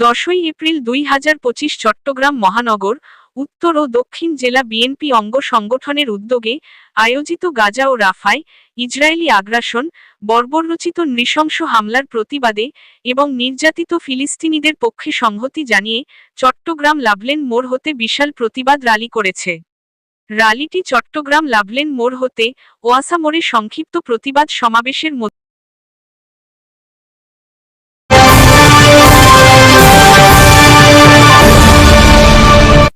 দশই এপ্রিল দুই হাজার পঁচিশ চট্টগ্রাম মহানগর উত্তর ও দক্ষিণ জেলা বিএনপি অঙ্গ সংগঠনের উদ্যোগে আয়োজিত গাজা ও রাফায় ইসরায়েলি আগ্রাসন বর্বররচিত নৃশংস হামলার প্রতিবাদে এবং নির্যাতিত ফিলিস্তিনিদের পক্ষে সংহতি জানিয়ে চট্টগ্রাম লাভলেন মোড় হতে বিশাল প্রতিবাদ রালি করেছে। রালিটি চট্টগ্রাম লাভলেন মোড় হতে ওয়াসা মোড়ে সংক্ষিপ্ত প্রতিবাদ সমাবেশের মধ্যে